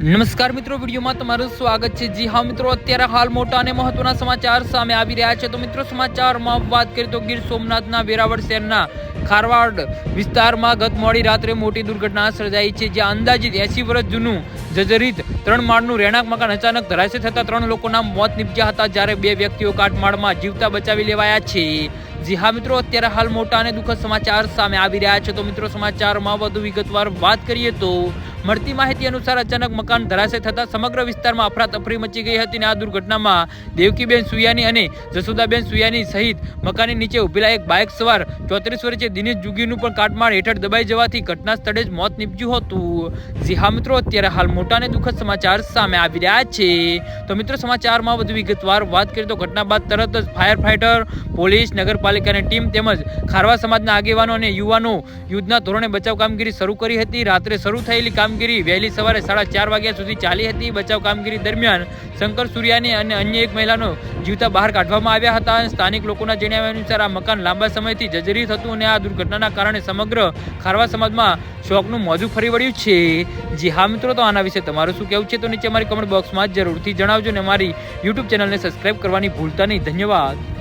નમસ્કાર મિત્રો, વિડીયોમાં તમારું સ્વાગત છે. જી હા મિત્રો, અત્યારે હાલ મોટા અને મહત્વના સમાચાર સામે આવી રહ્યા છે. તો મિત્રો, સમાચારમાં વાત કરીએ તો ગીર સોમનાથના વેરાવળ શહેરના ખારવાડ વિસ્તારમાં ગત મોડી રાત્રે મોટી દુર્ઘટના સર્જાઈ છે, જ્યાં અંદાજિત એસી વર્ષ જૂનું જર્જરિત ત્રણ માળનું રહેણાંક મકાન અચાનક ધરાશય થતા ત્રણ લોકોના મોત નીપજ્યા હતા, જ્યારે બે વ્યક્તિઓ કાટમાળમાં જીવતા બચાવી લેવાયા છે. જી હા મિત્રો, અત્યારે હાલ મોટા અને દુઃખદ સમાચાર સામે આવી રહ્યા છે. તો મિત્રો, સમાચારમાં વધુ વિગતવાર વાત કરીએ તો મળતી માહિતી અનુસાર અચાનક મકાન ધરાશય થતા સમગ્ર વિસ્તારમાં અફરાતફરી મચી ગઈ હતી અને આ દુર્ઘટનામાં દેવકીબેન સુયાની અને જસુદાબેન સુયાની સહિત મકાનની નીચે ઉભેલા એક બાઇક સવાર ચોત્રીસ વર્ષીય દિનેશ જુગીનું પણ કાટમાળ હેઠળ દબાઈ જવાથી ઘટના સ્થળે જ મોત નીપજ્યું હતું. જી હા મિત્રો, અત્યારે હાલ મોટા અને દુઃખદ સમાચાર સામે આવી રહ્યા છે. તો મિત્રો, સમાચારમાં વધુ વિગતવાર વાત કરીએ તો ઘટના બાદ તરત જ ફાયર ફાઇટર પોલીસ, નગરપાલિકાની ટીમ તેમજ ખારવા સમાજના આગેવાનો અને યુવાનો યુદ્ધના ધોરણે બચાવ કામગીરી શરૂ કરી હતી. રાત્રે શરૂ થયેલી કામગીરી વહેલી સવારે સાડા ચાર વાગ્યા સુધી ચાલી હતી. બચાવ કામગીરી દરમિયાન શંકર સૂર્યાની અને અન્ય એક મહિલાનો જીવતા બહાર કાઢવામાં આવ્યા હતા અને સ્થાનિક લોકોના જણાવ્યા અનુસાર આ મકાન લાંબા સમયથી જર્જરિત હતું અને આ દુર્ઘટનાના કારણે સમગ્ર ખારવા સમાજમાં શોકનું મોજું ફરી વળ્યું છે. જી હા મિત્રો, તો આના વિશે તમારું શું કહેવું છે? તો નીચે મારી કમેન્ટ બોક્સમાં જરૂરથી જણાવજો અને મારી યુટ્યુબ ચેનલને સબસ્ક્રાઇબ કરવાની ભૂલતા નહીં. ધન્યવાદ.